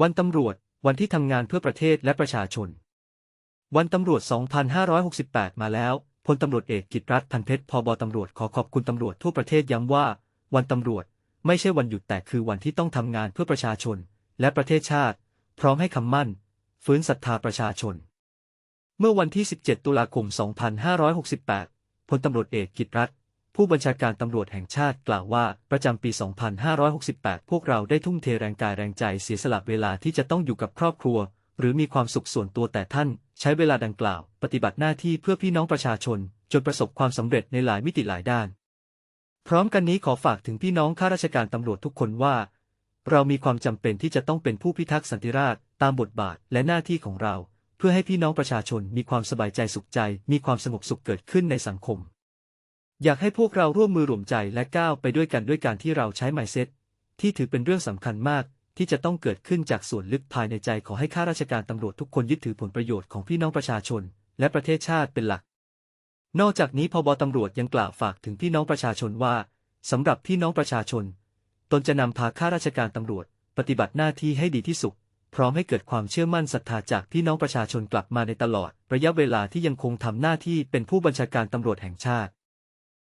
วันตำรวจ วันที่ทำงานเพื่อประเทศและประชาชน วันตำรวจ 2568 มาแล้ว พลตำรวจเอกกิตรัฐพันเพชรพบตำรวจขอขอบคุณตำรวจทั่วประเทศย้ำว่า วันตำรวจไม่ใช่วันหยุดแต่คือวันที่ต้องทำงานเพื่อประชาชน และประเทศชาติ พร้อมให้คำมั่น ฟื้นศรัทธาประชาชน เมื่อวันที่ 17 ตุลาคม 2568 พลตำรวจเอกกิตรัฐ ผู้บัญชาการตำรวจแห่งชาติกล่าวว่า ประจำปี 2568 พวกเราได้ทุ่มเทแรงกายแรงใจเสียสละเวลาที่จะต้องอยู่กับครอบครัว หรือมีความสุขส่วนตัวแต่ท่าน ใช้เวลาดังกล่าว ปฏิบัติหน้าที่เพื่อพี่น้องประชาชน จนประสบความสำเร็จในหลายมิติหลายด้าน พร้อมกันนี้ขอฝากถึงพี่น้องข้าราชการตำรวจทุกคนว่า เรามีความจำเป็นที่จะต้องเป็นผู้พิทักษ์สันติราษฎร์ตามบทบาทและหน้าที่ของเรา เพื่อให้พี่น้องประชาชนมีความสบายใจสุขใจ มีความสงบสุขเกิดขึ้นในสังคม อยากให้พวกเราร่วมมือร่วมใจและก้าวไปด้วยกันด้วยการที่เราใช้ไมเซ็ตที่ถือเป็นเรื่องสำคัญมาก ที่จะต้องเกิดขึ้นจากส่วนลึกภายในใจขอให้ข้าราชการตำรวจทุกคนยึดถือผลประโยชน์ของพี่น้องประชาชน และประเทศชาติเป็นหลัก นอกจากนี้พบตำรวจยังกล่าวฝากถึงพี่น้องประชาชนว่าสำหรับพี่น้องประชาชน ตนจะนำพาข้าราชการตำรวจ ปฏิบัติหน้าที่ให้ดีที่สุดพร้อมให้เกิดความเชื่อมั่นศรัทธาจากพี่น้องประชาชนกลับมาในตลอด ระยะเวลาที่ยังคงทำหน้าที่เป็นผู้บัญชาการตำรวจแห่งชาติ